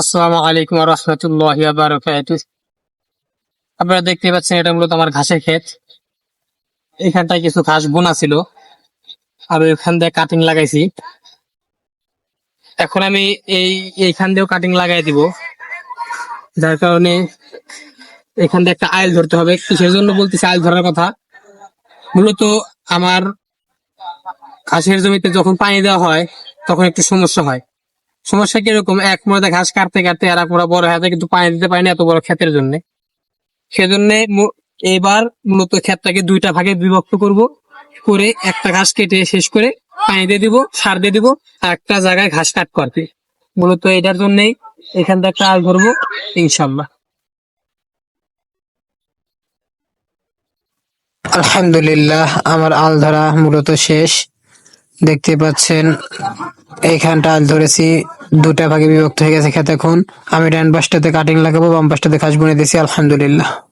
আসসালামু আলাইকুম রহমতুল্লাহ আপনারা দেখতে পাচ্ছেন এটা মূলত আমার ঘাসের ক্ষেত। এখানটায় কিছু ঘাস বোনা ছিল। আমি ওখান দিয়ে কাটিং লাগাইছি। এখন আমি এই, এইখান দিয়েও কাটিং লাগাই দিব। যার কারণে এখান দিয়ে একটা আইল ধরতে হবে। কিসের জন্য বলতেছি আইল ধরার কথা? মূলত আমার ঘাসের জমিতে যখন পানি দেওয়া হয়, তখন একটু সমস্যা হয়। সমস্যা কীরকম এক মোড়া ঘাস কাটতে কাটতে আর এক মোড়া বড় হাতে কিন্তু পানি দিতে পারি না এত বড় ক্ষেতের জন্য। সেজন্য এবার মূলত ক্ষেতটাকে দুইটা ভাগে বিভক্ত করব। করে একটা ঘাস কেটে শেষ করে পানি দিয়ে দিব, সার দিয়ে দিব, আর একটা জায়গায় ঘাস কাট করতে। মূলত এটার জন্যই এখান থেকে আল ধরবো ইনশাল্লাহ আলহামদুলিল্লাহ, আমার আল ধরা মূলত শেষ। দেখতে পাচ্ছেন এইখানটা আল ধরেছি। দুটা ভাগে বিভক্ত হয়ে গেছে, খেতে এখন। আমি ডান পাশটাতে কাটিং লাগাবো, বাম পাশটাতে খাস বুনে দিয়েছি আলহামদুলিল্লাহ।